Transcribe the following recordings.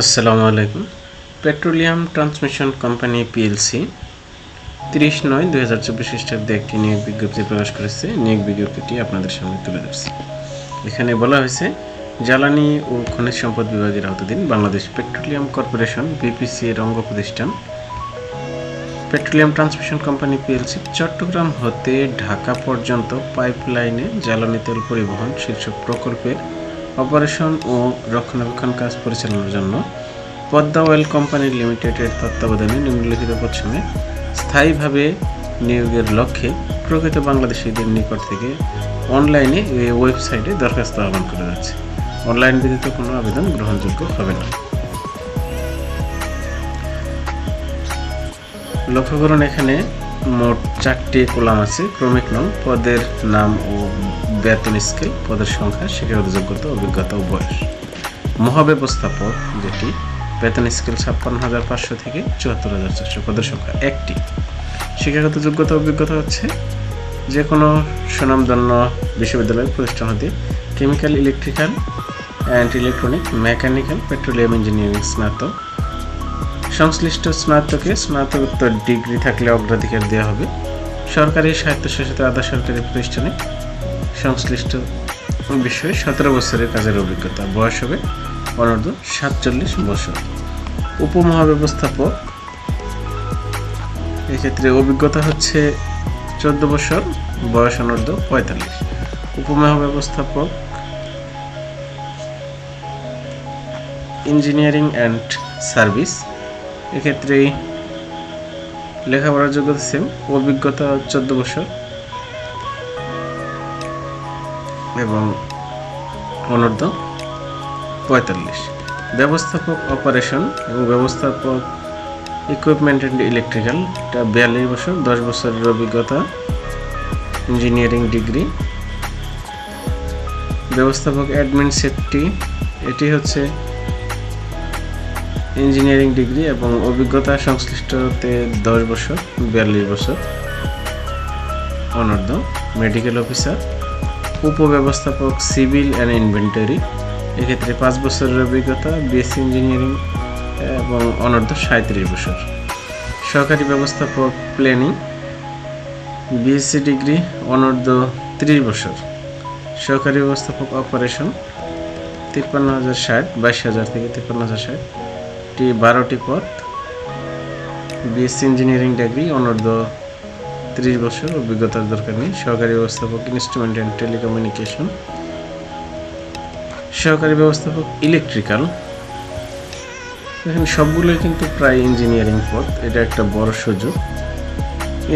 আসসালামু আলাইকুম। Petroleum transmission company PLC তিরিশ নয় দুই হাজার চব্বিশ খ্রিস্টাব্দে একটি নিয়োগ বিজ্ঞপ্তি প্রকাশ করেছে। নিয়োগ বিজ্ঞপ্তিটি আপনাদের সামনে তুলে ধরছি। এখানে বলা হয়েছে, জ্বালানি ও খনিজ সম্পদ বিভাগের আওতাধীন বাংলাদেশ পেট্রোলিয়াম কর্পোরেশন, বিপিসি এর অঙ্গ প্রতিষ্ঠান। Petroleum transmission company PLC Chattogram হতে ঢাকা পর্যন্ত পাইপলাইনে জ্বালানি তেল পরিবহন শীর্ষক প্রকল্পের অপারেশন ও রক্ষণাবেক্ষণ কাজ পরিচালনার জন্য পদ্মা অয়েল কোম্পানি লিমিটেডের তত্ত্বাবধানে নিম্নলিখিত পশ্চিমে স্থায়ীভাবে নিয়োগের লক্ষ্যে প্রকৃত বাংলাদেশিদের নিকট থেকে অনলাইনে এই ওয়েবসাইটে দরখাস্ত আহ্বান করা যাচ্ছে। অনলাইন ব্যতীত কোনো আবেদন গ্রহণযোগ্য হবে না। লক্ষ্য করুন এখানে মোট চারটি কলাম আছে। ক্রমিক নাম পদের নাম ও বেতন স্কেল পদের সংখ্যা শিক্ষাগত যোগ্যতা অভিজ্ঞতা ও বয়স। মহাব্যবস্থাপক যেটি, বেতন স্কেল ছাপ্পান্ন হাজার পাঁচশো থেকে চুয়াত্তর হাজার চারশো পদের সংখ্যা একটি। শিক্ষাগত যোগ্যতা অভিজ্ঞতা হচ্ছে যে কোনো সুনামধন্য বিশ্ববিদ্যালয় প্রতিষ্ঠান হতে chemical, electrical and electronic, mechanical, petroleum engineering, স্নাতক। সংশ্লিষ্ট স্নাতকে স্নাতকোত্তর ডিগ্রি থাকলে অগ্রাধিকার দেওয়া হবে। সরকারি স্বায়ত্তশাসিত আধা সরকারি প্রতিষ্ঠানে সংশ্লিষ্ট বিষয়ে সতেরো বছরের কাজের অভিজ্ঞতা। বয়স হবে অনূর্ধ্ব সাতচল্লিশ বছর। উপমহাব্যবস্থাপক। এক্ষেত্রে অভিজ্ঞতা হচ্ছে চোদ্দ বছর, বয়স অনূর্ধ্ব পঁয়তাল্লিশ। উপমহাব্যবস্থাপক। Engineering and service. এক্ষেত্রে লেখাপড়ার যোগ্যতা সেম, অভিজ্ঞতা চোদ্দ বছর এবং অনূর্ধ্ব পঁয়তাল্লিশ। ব্যবস্থাপক অপারেশন এবং ব্যবস্থাপক ইকুইপমেন্ট অ্যান্ড ইলেকট্রিক্যাল এটা বিয়াল্লিশ বছর, দশ বছরের অভিজ্ঞতা ইঞ্জিনিয়ারিং ডিগ্রি ব্যবস্থাপক অ্যাডমিন সেফটি এটি হচ্ছে ইঞ্জিনিয়ারিং ডিগ্রি এবং অভিজ্ঞতা সংশ্লিষ্টতে দশ বছর, বিয়াল্লিশ বছর। অনর্ধ মেডিকেল অফিসার উপব্যবস্থাপক, সিভিল অ্যান্ড ইনভেন্টারি। এক্ষেত্রে পাঁচ বছরের অভিজ্ঞতা বিএসসি ইঞ্জিনিয়ারিং, এবং অনর্ধ সাঁত্রিশ বছর। সহকারী ব্যবস্থাপক প্ল্যানিং, বিএসসি ডিগ্রি অনর্ধ ত্রিশ বছর। সহকারী ব্যবস্থাপক অপারেশন, তিপ্পান্ন হাজার ষাট, বাইশ হাজার থেকে তিপ্পান্ন হাজার ষাট। টি বারোটি পদ। বিএসসি ইঞ্জিনিয়ারিং ডিগ্রি অনর্ধ ত্রিশ বছর অভিজ্ঞতার দরকার নেই। সহকারী ব্যবস্থাপক ইনস্ট্রুমেন্ট অ্যান্ড টেলিকমিউনিকেশন সহকারী ব্যবস্থাপক ইলেকট্রিক্যাল এখানে সবগুলোই কিন্তু প্রায় ইঞ্জিনিয়ারিং পদ এটা একটা বড় সুযোগ।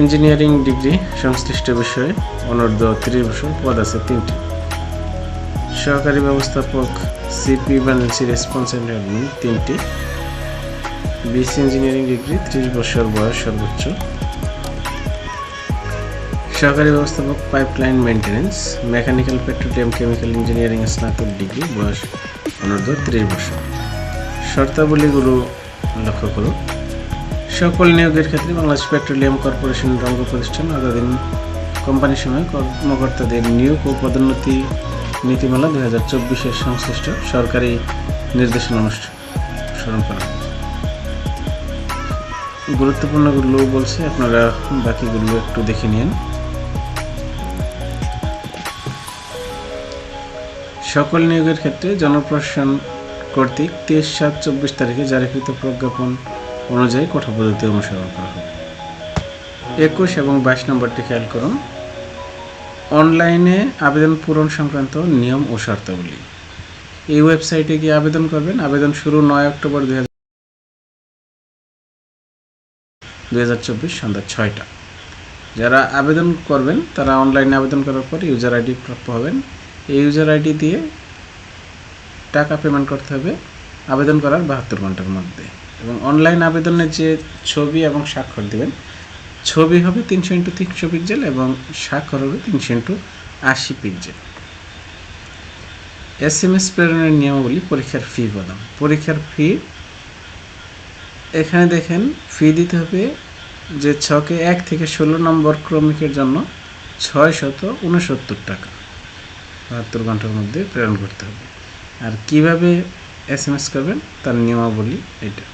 ইঞ্জিনিয়ারিং ডিগ্রি সংশ্লিষ্ট বিষয়ে অনর্ধ ত্রিশ বছর, পদ আছে তিনটি। সহকারী ব্যবস্থাপক সিপি ইমার্জেন্সি রেসপন্স তিনটি। বিএসসি ইঞ্জিনিয়ারিং ডিগ্রি ত্রিশ বছর বয়স সর্বোচ্চ। সহকারী ব্যবস্থাপক pipeline maintenance mechanical petroleum chemical engineering স্নাতক ডিগ্রি বয়স অনূর্ধ্ব ত্রিশ বছর। শর্তাবলীগুলো লক্ষ্য করুন। সকল নিয়োগের ক্ষেত্রে বাংলাদেশ পেট্রোলিয়াম কর্পোরেশনের অঙ্গ প্রতিষ্ঠান আদাদিন কোম্পানির সময় কর্মকর্তাদের নিয়োগ ও পদোন্নতি নীতিমালা দুই হাজার চব্বিশের সংশ্লিষ্ট সরকারি নির্দেশনা অনুসরণ করা গুরুত্বপূর্ণগুলো বলছে, আপনারা বাকিগুলো একটু দেখে নিন। সকল নিয়োগের ক্ষেত্রে জনপ্রশাসন কর্তৃক তেইশ সাত চব্বিশ তারিখে জারিকৃত প্রজ্ঞাপন অনুযায়ী কঠোর পদ্ধতি অনুসরণ করা হবে। একুশ এবং বাইশ নম্বরটি খেয়াল করুন। অনলাইনে আবেদন পূরণ সংক্রান্ত নিয়ম ও শর্তাবলী। এই ওয়েবসাইটে গিয়ে আবেদন করবেন। আবেদন শুরু নয় অক্টোবর দুই হাজার চব্বিশ সন্ধ্যা ছয়টা। যারা আবেদন করবেন, তারা অনলাইনে আবেদন করার পর ইউজার আইডি প্রাপ্য হবেন এই ইউজার আইডি দিয়ে টাকা পেমেন্ট করতে হবে, আবেদন করার বাহাত্তর ঘণ্টার মধ্যে। এবং অনলাইন আবেদনের যে ছবি এবং স্বাক্ষর দেবেন, ছবি হবে তিনশো ইন্টু তিনশো পিক্সেল এবং স্বাক্ষর হবে তিনশো ইন্টু আশি পিক্সেল এস এম এস প্রেরণের নিয়মাবলী পরীক্ষার ফি প্রদান পরীক্ষার ফি এখানে দেখেন ফি দিতে হবে যে ছকে এক থেকে ষোলো নম্বর ক্রমিকের জন্য ছয় শত উনসত্তর টাকা। বাহাত্তর ঘণ্টার মধ্যে প্রেরণ করতে হবে। আর কীভাবে এস এম এস করবেন? তার নিয়মাবলী এটা